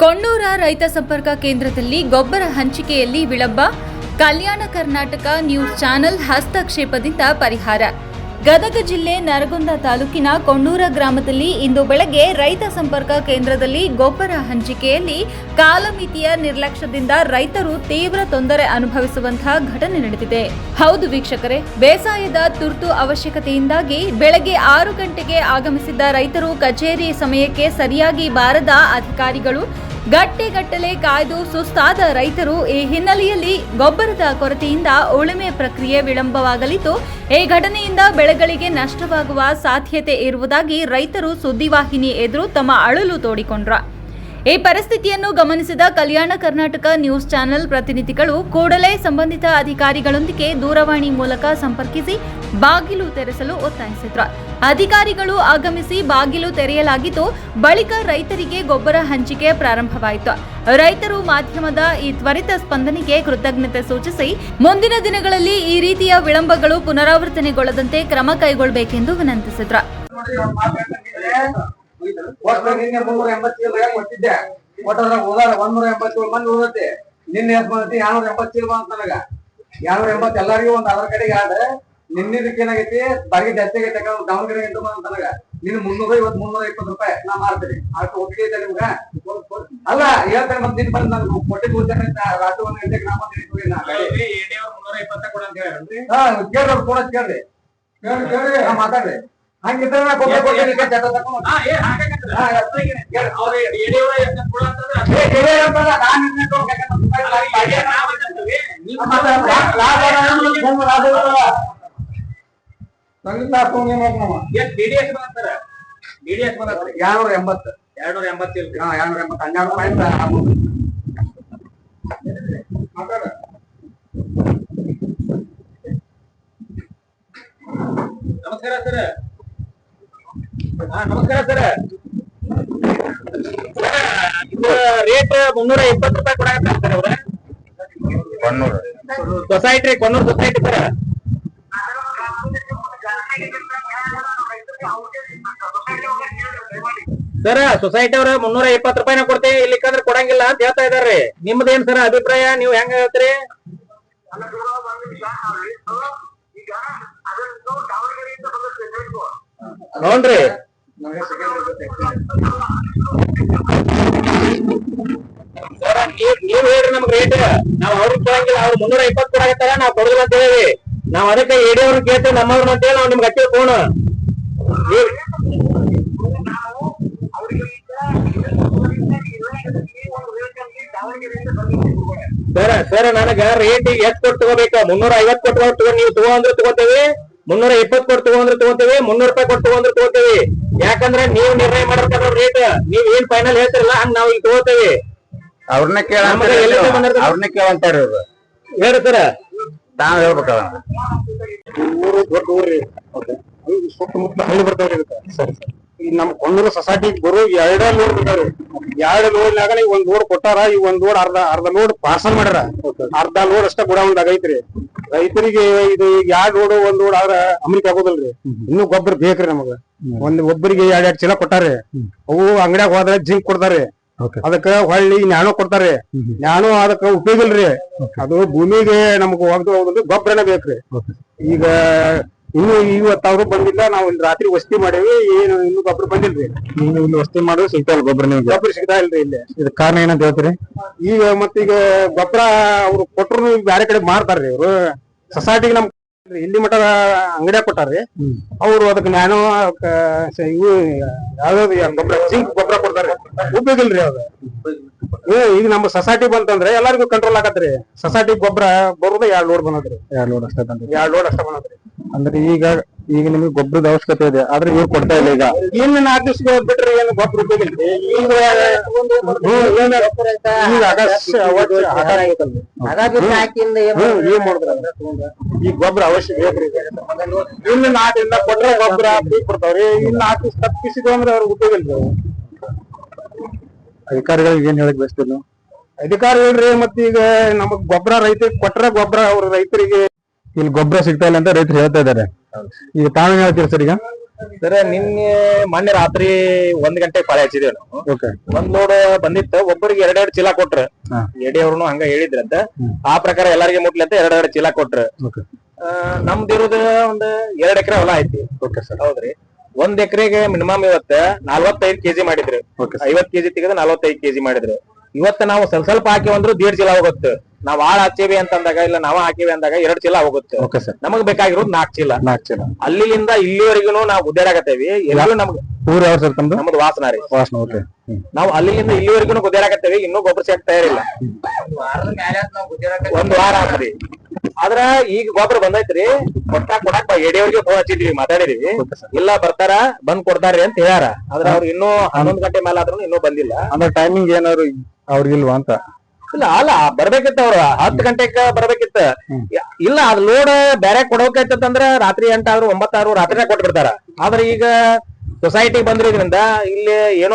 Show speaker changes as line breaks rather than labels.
ಕೊಣ್ಣೂರ ರೈತ ಸಂಪರ್ಕ ಕೇಂದ್ರದಲ್ಲಿ ಗೊಬ್ಬರ ಹಂಚಿಕೆಯಲ್ಲಿ ವಿಳಂಬ, ಕಲ್ಯಾಣ ಕರ್ನಾಟಕ ನ್ಯೂಸ್ ಚಾನೆಲ್ ಹಸ್ತಕ್ಷೇಪದಿಂದ ಪರಿಹಾರ. ಗದಗ ಜಿಲ್ಲೆ ನರಗುಂದ ತಾಲೂಕಿನ ಕೊಣ್ಣೂರ ಗ್ರಾಮದಲ್ಲಿ ಇಂದು ಬೆಳಗ್ಗೆ ರೈತ ಸಂಪರ್ಕ ಕೇಂದ್ರದಲ್ಲಿ ಗೊಬ್ಬರ ಹಂಚಿಕೆಯಲ್ಲಿ ಕಾಲಮಿತಿಯ ನಿರ್ಲಕ್ಷ್ಯದಿಂದ ರೈತರು ತೀವ್ರ ತೊಂದರೆ ಅನುಭವಿಸುವಂತಹ ಘಟನೆ ನಡೆದಿದೆ. ಹೌದು ವೀಕ್ಷಕರೇ, ಬೇಸಾಯದ ತುರ್ತು ಅವಶ್ಯಕತೆಯಿಂದಾಗಿ ಬೆಳಗ್ಗೆ ಆರು ಗಂಟೆಗೆ ಆಗಮಿಸಿದ್ದ ರೈತರು ಕಚೇರಿ ಸಮಯಕ್ಕೆ ಸರಿಯಾಗಿ ಬಾರದ ಅಧಿಕಾರಿಗಳು ಗಟ್ಟೆಗಟ್ಟಲೆ ಕಾಯ್ದು ಸುಸ್ತಾದ ರೈತರು ಈ ಹಿನ್ನೆಲೆಯಲ್ಲಿ ಗೊಬ್ಬರದ ಕೊರತೆಯಿಂದ ಉಳುಮೆ ಪ್ರಕ್ರಿಯೆ ವಿಳಂಬವಾಗಲಿದ್ದು, ಈ ಘಟನೆಯಿಂದ ಬೆಳೆಗಳಿಗೆ ನಷ್ಟವಾಗುವ ಸಾಧ್ಯತೆ ಇರುವುದಾಗಿ ರೈತರು ಸುದ್ದಿವಾಹಿನಿ ಎದುರು ತಮ್ಮ ಅಳಲು ತೋಡಿಕೊಂಡ್ರ. ಈ ಪರಿಸ್ಥಿತಿಯನ್ನು ಗಮನಿಸಿದ ಕಲ್ಯಾಣ ಕರ್ನಾಟಕ ನ್ಯೂಸ್ ಚಾನೆಲ್ ಪ್ರತಿನಿಧಿಗಳು ಕೂಡಲೇ ಸಂಬಂಧಿತ ಅಧಿಕಾರಿಗಳೊಂದಿಗೆ ದೂರವಾಣಿ ಮೂಲಕ ಸಂಪರ್ಕಿಸಿ ಬಾಗಿಲು ತೆರೆಸಲು ಒತ್ತಾಯಿಸಿದ್ರು. ಅಧಿಕಾರಿಗಳು ಆಗಮಿಸಿ ಬಾಗಿಲು ತೆರೆಯಲಾಗಿದ್ದು, ಬಳಿಕ ರೈತರಿಗೆ ಗೊಬ್ಬರ ಹಂಚಿಕೆ ಪ್ರಾರಂಭವಾಯಿತು. ರೈತರು ಮಾಧ್ಯಮದ ಈ ತ್ವರಿತ ಸ್ಪಂದನೆಗೆ ಕೃತಜ್ಞತೆ ಸೂಚಿಸಿ, ಮುಂದಿನ ದಿನಗಳಲ್ಲಿ ಈ ರೀತಿಯ ವಿಳಂಬಗಳು ಪುನರಾವರ್ತನೆಗೊಳ್ಳದಂತೆ ಕ್ರಮ ಕೈಗೊಳ್ಳಬೇಕೆಂದು ವಿನಂತಿಸಿದ್ರು.
ಒಟ್ಟು ನಿನ್ನೆ ಮುನ್ನೂರ ಎಂಬತ್ತೇಳು ರೇಟ್ ಕೊಟ್ಟಿದ್ದೆ. ಒಟ್ಟದ್ರ ಹೋದಾರ ಒಂದ್ನೂರ ಎಂಬತ್ತೇಳು ಮಂದಿ ಉಳಿದೈತಿ ನಿನ್ನೆ ಎಷ್ಟ್ ಬಂದೈತಿ? ಎರಡ್ನೂರ ಎಂಬತ್ತೇಳು ಬಂತ ನನಗ. ಎರಡ್ನೂರ ಎಂಬತ್ತು ಎಲ್ಲರಿಗೂ ಒಂದ್ ಅದರ ಕಡೆಗೆ ಆದ ನಿನ್ನಿದಕ್ಕೆ ಏನಾಗೈತಿ? ಬಾಗಿ ಜಾಸ್ತಿ ಆಗೈತೆ ದಾವಣಗೆರೆ ಎಂಟು ಬಂತ ನನಗ. ನಿನ್ನ ಮುನ್ನೂರ ಇವತ್ ಮುನ್ನೂರ ಇಪ್ಪತ್ತು ರೂಪಾಯಿ ನಾ ಮಾರ್ತೀನಿ. ಅಷ್ಟು ಒಪ್ಪಿಗೆ ಇದೆ ನಿಮ್ಗ? ಅಲ್ಲ ಹೇಳ್ತಾರೆ ಮತ್ತೆ ನಿನ್ ಬಂದ್ ನಾನು ಕೊಟ್ಟಿದ್ದು ಉದ್ದೇಶ ರಾತ್ರಿ ಒಂದ್ ಗಂಟೆಗೆ ನಾ ಬಂದಿನಿ ನಾ. ಗಾಡಿ. ಹಾ ಕೇಳ್ರಿ ಅವ್ರು ಕೂಡ ಕೇಳ್ರಿ. ಕೇಳ್ರಿ ಕೇಳ್ರಿ. ನಾ ಮಾತಾಡ್ರಿ. ಹಂಗಿದ್ರೆ ನಾ ಗೊಬ್ಬರ ಕೊಡ್ತೀನಿ ಹಾ. ಏ, ನಾನ್ ನಿನ್ನೆ ಲಾಭ ಜನ್ಮ ಲಾಭ ಎಸ್ ಸಂಗೀತ ಹಾಕ್ಕೊಂಡು ಏನ್ ಮಾಡ್ಕೊ ನಾವು? ಎರಡ್ನೂರ ಎಂಬತ್ತು
ಎರಡ್ನೂರ ಎಂಬತ್ತೇಳು
ಹಾ ಎರಡ್ನೂರ ಎಂಬತ್ತು ಹನ್ನೆರಡು ಪಾಯಿಂಟ್ ಆಗ್ಬೋದು. ಮಾತಾಡ.
ನಮಸ್ಕಾರ ಸರ್ ನಮಸ್ಕಾರ ಸರ್. ರೇಟ್ ಮುನ್ನೂರ ಇಪ್ಪತ್ತು ರೂಪಾಯಿ ಕೊಡಕತ್ತಾರ ಸರ್ ಅವ್ರ? Society Konnur society sir. Sir society ಅವ್ರ ಮುನ್ನೂರ ಇಪ್ಪತ್ತು ರೂಪಾಯಿನ ಕೊಡ್ತೇವೆ ಇಲ್ಲಿಕಂದ್ರೆ ಕೊಡಂಗಿಲ್ಲ ಅಂತ ಹೇಳ್ತಾ ಇದಾರೆ ನಿಮ್ದೇನ್ ಸರ್ ಅಭಿಪ್ರಾಯ? ನೀವು ಹೆಂಗ ಹೇಳ್ತೀರಿ? ನೋಡ್ರಿ. ನೀವ್- ಹೇಳ್ರಿ ನಮ್ಗ್ ರೇಟ್ ನಾವ್ ಅವ್ರಿಗೆ ಕೇಳಂಗಿಲ್ಲ, ಅವ್ರು ಮುನ್ನೂರ ಇಪ್ಪತ್ತು ಕೊಡಾಕತ್ತಾರ ನಾವ್ ಕೊಡುದಿಲ್ಲ ಅಂತ ಹೇಳಿ. ನಾವ್ ಅದಕ್ಕೆ ಎಡಿಯವ್ರು ಕೇಳ್ತೇವೆ ನಮ್ಮವ್ರನ್ನ ಅಂತೇಳಿ ನಾವ್ ನಿಮ್ಗೆ ಹಚ್ಚಿ ಫೋನ್ ಸರ್ ಸರ್, ನನಗ ರೇಟ್ ಎಷ್ಟ್ ಕೊಟ್ಟು ತಗೋಬೇಕ? ಮುನ್ನೂರ ಐವತ್ ಕೊಟ್ಟು ತಗೋ ನೀವು ತಗೋ ಅಂದ್ರೆ ತಗೋತೇವಿ. ಮುನ್ನೂರ ಇಪ್ಪತ್ ಕೊಟ್ಟು ತಗೊಂಡ್ರೆ ತಗೋತೇವೆ ಮುನ್ನೂರ ರೂಪಾಯಿ ಕೊಟ್ಟು ತಗೊಂಡ್ರೆ ತಗೋತೀವಿ. ಯಾಕಂದ್ರೆ ನೀವು ನಿರ್ಣಯ ಮಾಡಿರ್ತಾರ ರೇಟ್ ನೀವ್ ಏನ್ ಫೈನಲ್ ಹೇಳ್ತಿರಲ್ಲ ಹಂಗ್ ನಾವ್ ಈಗ ತಗೋತೇವಿ.
ಅವ್ರನ್ನ
ಕೇಳಿ?
ಅವ್ರನ್ನ ಕೇಳಂತಾರ ಇವ್ರು
ಸರ್
ತಾವ್ ಹೇಳ್ಬೇಕಲ್ಲ
ಊರು ದೊಡ್ಡ ಊರಿ ಅದು ಸುತ್ತಮುತ್ತ ಹಳ್ಳಿ ಬರ್ತಾವ್ರಿ ಸರಿ ಈ ನಮ್ ಕೊಂಡೂರು ಸೊಸೈಟಿ ಬರೋ ಎರಡ ಲೋಡ್ ಬರ್ತಾವ್ರಿ ಎರಡ್ ಲೋಡ್ನಾಗ ಈಗ ಒಂದ್ ಲೋಡ್ ಕೊಟ್ಟಾರ ಈ ಒಂದ್ ಲೋಡ್ ಅರ್ಧ ಅರ್ಧ ಲೋಡ್ ಪಾರ್ಸಲ್ ಮಾಡ್ಯಾರ. ಅರ್ಧ ಲೋಡ್ ಅಷ್ಟ ಗುಡಾউಂಡ್ ಆಗೈತ್ರಿ ರೈತರಿಗೆ ಇದು ಈಗ ಎರಡ್ ರೋಡು ಒಂದ್ ರೋಡ್ ಆದ್ರ ಅಮಲಿಕ್ ಆಗೋದಲ್ರಿ. ಇನ್ನು ಗೊಬ್ಬರ ಬೇಕ್ರಿ ನಮಗ. ಒಂದ್ ಒಬ್ಬರಿಗೆ ಎರಡ್ ಎರಡ್ ಚೀಲ ಕೊಟ್ಟಾರಿ. ಅವು ಅಂಗಡಿಯಾಗ ಹೋದ್ರೆ ಜಿಂಕ್ ಕೊಡ್ತಾರಿ. ಅದಕ್ಕ ಹೊಳ್ಳಿ ನ್ಯಾಣೋ ಕೊಡ್ತಾರಿ. ನ್ಯಾಣೋ ಅದಕ್ಕ ಉಪಯೋಗ ಇಲ್ರಿ. ಅದು ಭೂಮಿಗೆ ನಮಗ್ ಹೋಗ್ದು ಹೋಗುದು ಗೊಬ್ಬರನೇ ಬೇಕ್ರಿ. ಈಗ ಇನ್ನು ಇವತ್ತು ಅವ್ರು ಬಂದಿಲ್ಲ ನಾವು ಇಲ್ಲಿ ರಾತ್ರಿ ವಸ್ತಿ ಮಾಡೇವಿ ಏನು ಇನ್ನು ಗೊಬ್ಬರ ಬಂದಿಲ್ರಿ.
ನೀನು ಇಲ್ಲಿ ವಸ್ತಿ ಮಾಡೋದು ಸಿಗ್ತಾ ಇಲ್ಲ ಗೊಬ್ಬರ ನಿಮ್ಗೆ?
ಗೊಬ್ಬರ ಸಿಗ್ತಾ ಇಲ್ರಿ ಇಲ್ಲಿ.
ಇದಕ್ಕೆ ಕಾರಣ ಏನಂತ ಹೇಳ್ತೀರಿ?
ಈಗ ಮತ್ತೀಗ ಗೊಬ್ಬರ ಅವ್ರು ಕೊಟ್ರು ಬ್ಯಾರೆ ಕಡೆ ಮಾರ್ತಾರ್ರಿ ಇವ್ರು. ಸೊಸೈಟಿಗೆ ನಮ್ ಇಲ್ಲಿ ಮಟ ಅಂಗಡಿಯಾಗ ಕೊಟ್ಟಾರ್ರಿ. ಅವ್ರು ಅದಕ್ಕೆ ನಾನು ಇವು ಯಾವ್ದಾದ್ರು ಗೊಬ್ಬರ ಜಿಂಕ್ ಗೊಬ್ಬರ ಕೊಡ್ತಾರ್ರಿ. ಉಪಯೋಗ ಇಲ್ರಿ ಅದು. ಏ, ಈಗ ನಮ್ಮ ಸೊಸೈಟಿ ಬಂತಂದ್ರೆ ಎಲ್ಲರಿಗೂ ಕಂಟ್ರೋಲ್ ಆಗತ್ರಿ. ಸೊಸೈಟಿ ಗೊಬ್ಬರ ಬರೋದು ಎರಡ್ ಲೋಡ್ ಬಂದದ್ರಿ.
ಎರಡು ಲೋಡ್ ಅಷ್ಟೇ ಬಂದ್ರಿ
ಎರಡ್ ಲೋಡ್ ಅಷ್ಟೇ ಬಂದದ್ರಿ.
ಅಂದ್ರೆ ಈಗ ಈಗ ನಿಮಗೆ ಗೊಬ್ಬರದ ಅವಶ್ಯಕತೆ ಇದೆ ಆದ್ರೆ ಇವ್ರು ಕೊಡ್ತಾ ಇಲ್ಲ ಈಗ.
ಇನ್ನು ನಾಲ್ಕು ದಿವಸ ಬಿಟ್ರೆ ಏನು ಗೊಬ್ಬರ ಈ ಗೊಬ್ಬರ ಅವಶ್ಯ. ಇನ್ನು ನಾಟಿಂದ ಕೊಟ್ರೆ ಗೊಬ್ಬರ ಕೊಡ್ತಾವ್ರಿ. ಇನ್ನು ನಾಲ್ಕು ದಿವಸ ತಪ್ಪಿಸಿದ್ವು ಅಂದ್ರೆ ಅವ್ರಿಗೆ ಉಪಯೋಗ ಇಲ್ರಿ.
ಅಧಿಕಾರಿಗಳಿಗೆ ಏನ್ ಹೇಳಕ್ ಬಯಸ್ತೀರಿ ಅಧಿಕಾರಿ
ಅಧಿಕಾರ ಹೇಳ್ರಿ ಮತ್ತೀಗ ನಮಗ್ ಗೊಬ್ಬರ ರೈತರಿಗೆ ಕೊಟ್ರೆ ಗೊಬ್ಬರ ಅವ್ರ ರೈತರಿಗೆ
ಇಲ್ಲಿ ಗೊಬ್ಬರ ಸಿಗ್ತಾ ಇಲ್ಲ ಅಂತ ರೈತರು ಹೇಳ್ತಾ ಇದಾರೆ ಈಗ ತಾವೇನ್ ಹೇಳ್ತೀರ ಸರ್ ಈಗ?
ಸರ್ ನಿನ್ನೆ ಮೊನ್ನೆ ರಾತ್ರಿ ಒಂದ್ ಗಂಟೆ ಪಾಳೆ ಹಚ್ಚಿದೇವ್ ನಾವು.
ಓಕೆ.
ಒಂದ್ ಲೋಡ್ ಬಂದಿತ್ತು ಒಬ್ಬರಿಗೆ ಎರಡೆರಡು ಚೀಲ ಕೊಟ್ರ. ಎಡಿ ಅವ್ರು ಹಂಗ ಹೇಳಿದ್ರಂತ. ಆ ಪ್ರಕಾರ ಎಲ್ಲರಿಗೆ ಮುಟ್ಲಿ ಅಂತ ಎರಡೆರಡು ಚೀಲ ಕೊಟ್ರು.
ಓಕೆ.
ಆ, ನಮ್ದು ಇರೋದು ಒಂದ್ ಎರಡ್ ಎಕರೆ ಹೊಲ ಐತಿ.
Okay sir.
ಹೌದ್ರಿ. ಒಂದ್ ಎಕರೆಗೆ ಮಿನಿಮಮ್ ಇವತ್ತ ನಲ್ವತ್ತೈದು ಕೆಜಿ ಮಾಡಿದ್ರು. ಐವತ್ ಕೆಜಿ ತೆಗೆದು ನಲ್ವತ್ತೈದು ಕೆಜಿ ಮಾಡಿದ್ರು. ಇವತ್ತ ನಾವು ಸ್ವಲ್ಪ ಸ್ವಲ್ಪ ಹಾಕಿ ಬಂದ್ರು ದೇಡ್ ಚೀಲ ಹೋಗುತ್ತೆ. ನಾವ್ ಆಳ್ ಹಚ್ಚೇವಿ ಅಂತ ಅಂದಾಗ ಇಲ್ಲ ನಾವ ಹಾಕಿವಿ ಅಂದಾಗ ಎರಡ್ ಚೀಲ ಹೋಗುತ್ತೆ.
ಓಕೆ ಸರ್
ನಮಗ್ ಬೇಕಾಗಿರೋದು ನಾಲ್ಕು ಚೀಲ.
ನಾಲ್ಕು ಚೀಲ.
ಅಲ್ಲಿಂದ ಇಲ್ಲಿವರೆಗೂ ನಾವು ಗುದ್ದಾಡಕತ್ತೇವಿ. ಎಲ್ಲೂ ನಮ್ಗೆ
ಊರ್ ಯಾವ ಸರ್ ತಮ್ದು?
ನಮ್ದು ವಾಸನ ರೀ.
ವಾಸನ ಓಕೆ
ನಾವು ಅಲ್ಲಿಂದ ಇಲ್ಲಿವರೆಗೂ ಗುದ್ದಾಡಕತ್ತೇವಿ. ಇನ್ನೂ ಗೊಬ್ಬರ ಸಿಗಕ್ ತಯಾರಿಲ್ಲ. ಒಂದ್ ವಾರ ಆಗ್ರಿ ಆದ್ರ ಈಗ ಗೊಬ್ಬರ ಬಂದೈತ್ರಿ. ಕೊಟ್ಟಾಕ್ ಕೊಡಾಕ್ ಎಡಿಯವ್ರಿಗೆ ಫೋನ್ ಹಚ್ಚಿದ್ವಿ ಮಾತಾಡಿದೀವಿ. ಇಲ್ಲ ಬರ್ತಾರ ಬಂದ್ ಕೊಡ್ತಾರ್ರಿ ಅಂತ ಹೇಳ್ಯಾರ. ಆದ್ರ ಅವ್ರು ಇನ್ನೂ ಹನ್ನೊಂದ್ ಗಂಟೆ ಮೇಲೆ ಆದ್ರೂ ಇನ್ನೂ ಬಂದಿಲ್ಲ.
ಅಂದ್ರೆ ಟೈಮಿಂಗ್ ಏನಾದ್ರು ಅವ್ರಿಗಿಲ್ವಾ ಅಂತ?
ಇಲ್ಲ ಅಲ್ಲ ಬರ್ಬೇಕಿತ್ತ ಅವ್ರ. ಹತ್ತು ಗಂಟೆಕ ಬರ್ಬೇಕಿತ್ತ. ಇಲ್ಲ ಅದ್ ಲೋಡ್ ಬೇರೆ ಕೊಡೋಕೈತಂದ್ರ ರಾತ್ರಿ ಎಂಟಾರು ಒಂಬತ್ತಾರು ರಾತ್ರಿನೇ ಕೊಟ್ಬಿಡ್ತಾರ. ಆದ್ರ ಈಗ ಸೊಸೈಟಿ ಬಂದಿರೋದ್ರಿಂದ ಇಲ್ಲಿ ಏನೋ